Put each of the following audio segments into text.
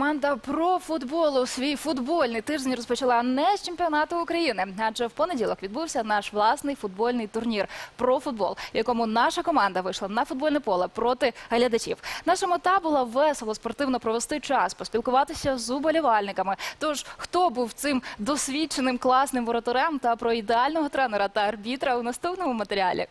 команда про футболу свій футбольний тиждень розпочала не з чемпіонату України, адже в понеділок відбувся наш власний футбольний турнір про футбол, якому наша команда вийшла на футбольне поле проти глядачів. Наша мета була весело спортивно провести час, поспілкуватися з уболівальниками. Тож хто був цим досвідченим класним воротарем та про ідеального тренера та арбітра у наступному матеріалі.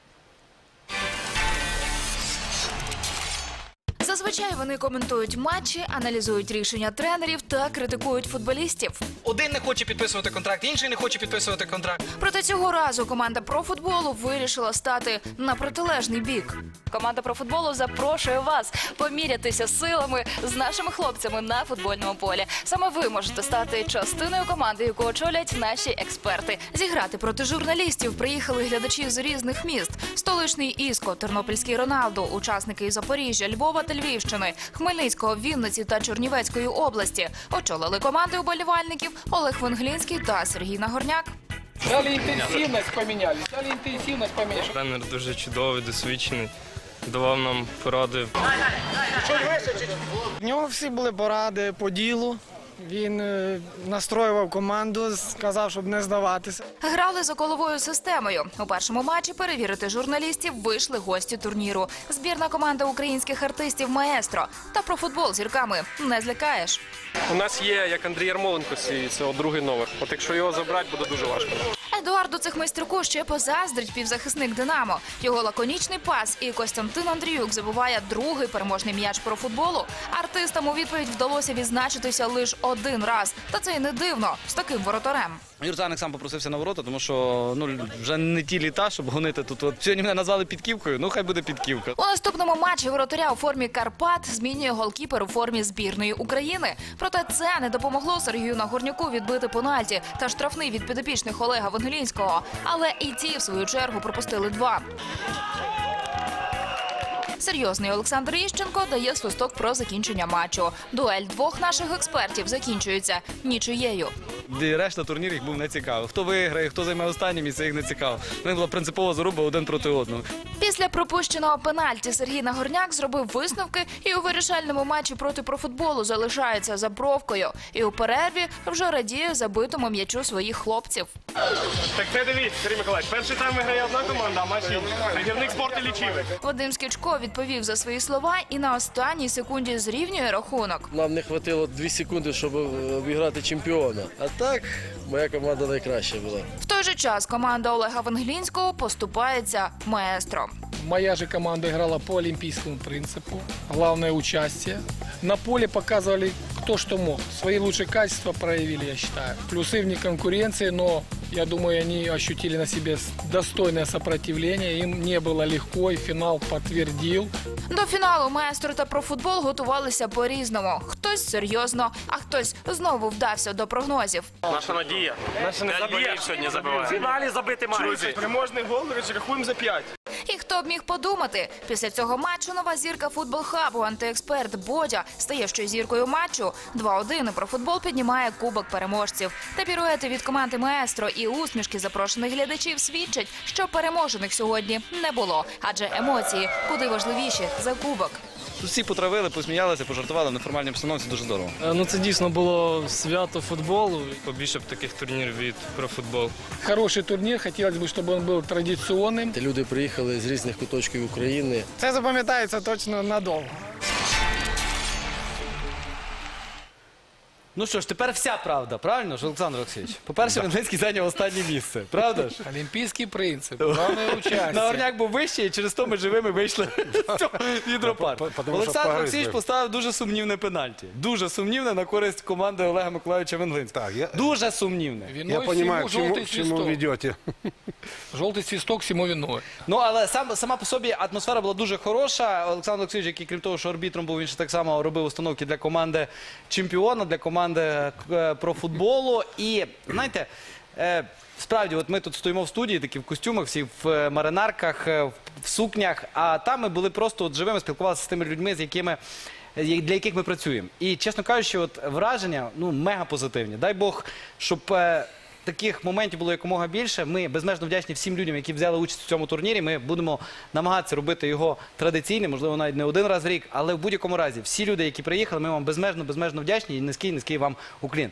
Зазвичай вони коментують матчі, аналізують рішення тренерів та критикують футболістів. Один не хоче підписувати контракт, інший не хоче підписувати контракт. Проте цього разу команда про футболу вирішила стати на протилежний бік. Команда про футболу запрошує вас помірятися силами з нашими хлопцями на футбольному полі. Саме ви можете стати частиною команди, яку очолять наші експерти. Зіграти проти журналістів приїхали глядачі з різних міст: столичний Іско, Тернопільський Роналдо, учасники із Запоріжжя, Львова та Львівщини, Хмельницького, Вінниці та Чернівецької області. Очолили команди уболівальників Олег Венглінський та Сергій Нагорняк. Далі інтенсивність поміняли, далі інтенсивність поміняли. Тренер дуже чудовий, досвідчений. Давав нам поради. В нього всі були поради по ділу. Він е, настроював команду, сказав, щоб не здаватися. Грали за коловою системою. У першому матчі перевірити журналістів вийшли гості турніру. Збірна команда українських артистів Маестро. Та про футбол зірками не злякаєш. У нас є як Андрій Ярмоленко, свій, це другий номер. От якщо його забрати, буде дуже важко. Едуарду цих майструку ще позаздрить півзахисник Динамо. Його лаконічний пас і Костянтин Андріюк забуває другий переможний м'яч про футболу. Артистам у відповідь вдалося відзначитися лише один раз. Та це й не дивно з таким воротарем. Юрзаник сам попросився на ворота, тому що ну вже не ті літа, щоб гонити тут. От сьогодні мене назвали підківкою. Ну хай буде підківка. У наступному матчі воротаря у формі Карпат змінює голкіпер у формі збірної України. Проте це не допомогло Сергію Нагорняку відбити пенальті та штрафний від підопічних Олега Вангелінського. Але і ті, в свою чергу, пропустили два. Серйозний Олександр Іщенко дає свисток про закінчення матчу. Дуель двох наших експертів закінчується нічиєю. Решта турнірів був не цікаво. Хто виграє, хто займе останнє місце, їх не цікаво. В них була принципова заруба один проти одного. Після пропущеного пенальті Сергій Нагорняк зробив висновки і у вирішальному матчі проти профутболу залишається за бровкою. І у перерві вже радіє забитому м'ячу своїх хлопців. Так це дивіться, Сергій Миколаївич. Перший тайм виграє одна команда, а матч інший. Спорту лічили. Вадим Скічко відповів за свої слова і на останній секунді зрівнює рахунок. Нам не хватило 2 секунди, щоб е, обіграти чемпіона. А так, моя команда найкраща була. В той же час команда Олега Венглінського поступається маестро. Моя же команда играла по олимпийскому принципу. Главное участие. На поле показывали кто что мог. Свои лучшие качества проявили, я считаю. Плюсы вне конкуренции, но я думаю, они ощутили на себе достойное сопротивление. Им не было легко, и финал подтвердил. До фіналу маестро та профутбол готувалися по-різному. Хтось серйозно, а хтось знову вдався до прогнозів. Наша надія. Наша надія сьогодні забиває. В фіналі забити мають. Переможний гол, рахуємо за 5. І хто б міг подумати, після цього матчу нова зірка футбол хабу, антиексперт Бодя стає ще зіркою матчу. 2-1 і про футбол піднімає кубок переможців. Та піруети від команди Маестро і усмішки запрошених глядачів свідчать, що переможених сьогодні не було, адже емоції куди важливіші за кубок. Тут всі потравили, посміялися, пожартували в неформальній обстановці. Дуже здорово. Е, Ну це дійсно було свято футболу. Побільше б таких турнірів від про футбол. Хороший турнир. Хотелось бы, чтобы он был традиционным. Ті Люди приїхали з різних куточків України. Це запам'ятається точно надовго. Ну що ж, тепер вся правда, правильно ж, Олександр Олексійович? По-перше, Вінницький зайняв останнє місце. Правда ж? Олимпийский принцип. Главное участие. Нагорняк був вищий, і через то ми живими вийшли в гідропарк. Олександр Олексійович поставив дуже сумнівне пенальті. Дуже сумнівне на користь команди Олега Миколаївича Венглинського. Дуже сумнівне. Виной Я понимаю, к всему чему, желтый к чему свисток. ведете. Желтый свисток всему виной. Ну, але сам, сама по собі атмосфера була дуже хороша. Олександр Олексійович, який крім того, що арбітром був, він ще так само робив установки для команди чемпіона, для команди е, про футболу. І знаєте, е, справді, от ми тут стоїмо в студії, такі в костюмах, всі в е, маринарках, в, сукнях. А там ми були просто от живими, спілкувалися з тими людьми, з якими. Для яких ми працюємо. І, чесно кажучи, от враження ну, мега позитивні. Дай Бог, щоб таких моментів було якомога більше. Ми безмежно вдячні всім людям, які взяли участь в цьому турнірі. Ми будемо намагатися робити його традиційним, можливо, навіть не один раз в рік. Але в будь-якому разі, всі люди, які приїхали, ми вам безмежно, безмежно вдячні і низький, низький вам уклін.